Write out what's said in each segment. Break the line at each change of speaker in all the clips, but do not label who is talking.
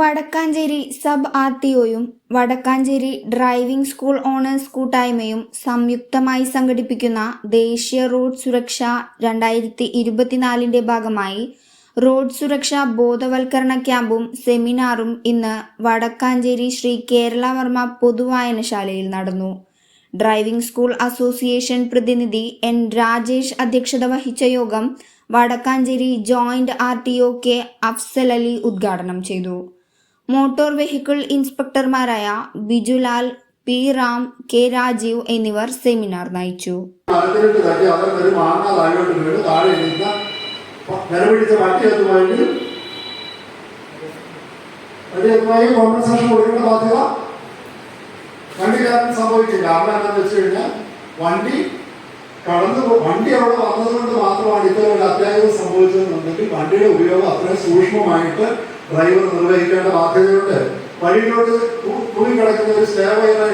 Vadakkanchery sub R T ഒയും Vadakkanchery driving school owners കൂട്ടായ്മയും സംയുക്തമായി സംഘടിപ്പിക്കുന്ന ദേശീയ റോഡ് സുരക്ഷ രണ്ടായിരത്തി ഇരുപത്തിനാലിന്റെ ഭാഗമായി റോഡ് സുരക്ഷാ ബോധവൽക്കരണ ക്യാമ്പും സെമിനാറും ഇന്ന് വടക്കാഞ്ചേരി ശ്രീ കേരള വർമ്മ പൊതുവായനശാലയിൽ നടന്നു. ഡ്രൈവിംഗ് സ്കൂൾ അസോസിയേഷൻ പ്രതിനിധി എൻ രാജേഷ് അധ്യക്ഷത വഹിച്ച യോഗം Vadakkanchery joint R T O K Afsal Ali ഉദ്ഘാടനം ചെയ്തു. മോട്ടോർ വെഹിക്കിൾ ഇൻസ്പെക്ടർമാരായ ബിജുലാൽ പി. റാം കെ. രാജീവ് എന്നിവർ സെമിനാർ നയിച്ചു.
വണ്ടി കടന്നു വണ്ടി അവിടെ മാത്രമാണ് ഇത്തരം ഒരു അത്യാഹിതം സംഭവിച്ചതെന്നുണ്ടെങ്കിൽ വണ്ടിയുടെ ഉപയോഗം അത്രയും സൂക്ഷ്മമായിട്ട് ഡ്രൈവർ നിർവഹിക്കേണ്ട ബാധ്യതയുണ്ട്. വഴിയിലോട്ട് തൂങ്ങിക്കിടക്കുന്ന ഒരു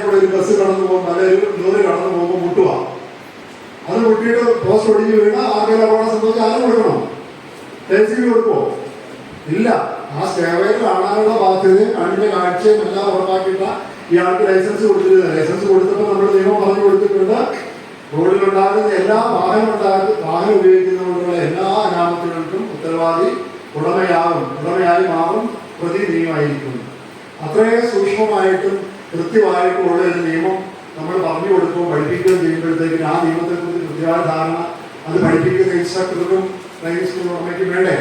കൂടെ ഒരു ബസ് കടന്നു പോകുമ്പോൾ അല്ലെങ്കിൽ ഒരു ലോറി കടന്നു പോകുമ്പോൾ മുട്ടുക. അത് മുട്ടിയിട്ട് പോസ്റ്റ് ഒടിഞ്ഞ് വീണ് ആർക്കെങ്കിലും അപകടം സംഭവിച്ച് ആരും കൊടുക്കണം. കെ കൊടുക്കുമോ ഇല്ല. ആ സ്റ്റേവയിൽ കാണാനുള്ള ബാധ്യതയും കണ്ണിന്റെ കാഴ്ചയും എല്ലാം ഉറപ്പാക്കിയിട്ട ഇയാൾക്ക് ലൈസൻസ് കൊടുത്തിരുന്നത് ലൈസൻസ് കൊടുത്തപ്പോൾ നമ്മൾ നിയമം പറഞ്ഞു കൊടുത്തിട്ടുണ്ട്. റോഡിലുണ്ടാകുന്ന എല്ലാ വാഹനം ഉണ്ടാകുന്ന വാഹനം ഉപയോഗിക്കുന്നതുകൊണ്ടുള്ള എല്ലാ അനാമത്തുകൾക്കും ഉത്തരവാദി ഉടമയാവും ഉടമയായി മാറും പ്രതി നീയുമായിരിക്കും അത്രയും സൂക്ഷ്മമായിട്ടും കൃത്യമായിട്ടും ഉള്ള ഒരു നിയമം നമ്മൾ പറഞ്ഞു കൊടുക്കുകയും പഠിപ്പിക്കുകയും ചെയ്യുമ്പോഴത്തേക്കും ആ നിയമത്തെക്കുറിച്ച് കൃത്യമായ ധാരണ അത് പഠിപ്പിക്കുന്ന ഇൻസ്ട്രക്ടർക്കും ഡ്രൈവിംഗ് സ്കൂൾ വേണ്ടേ?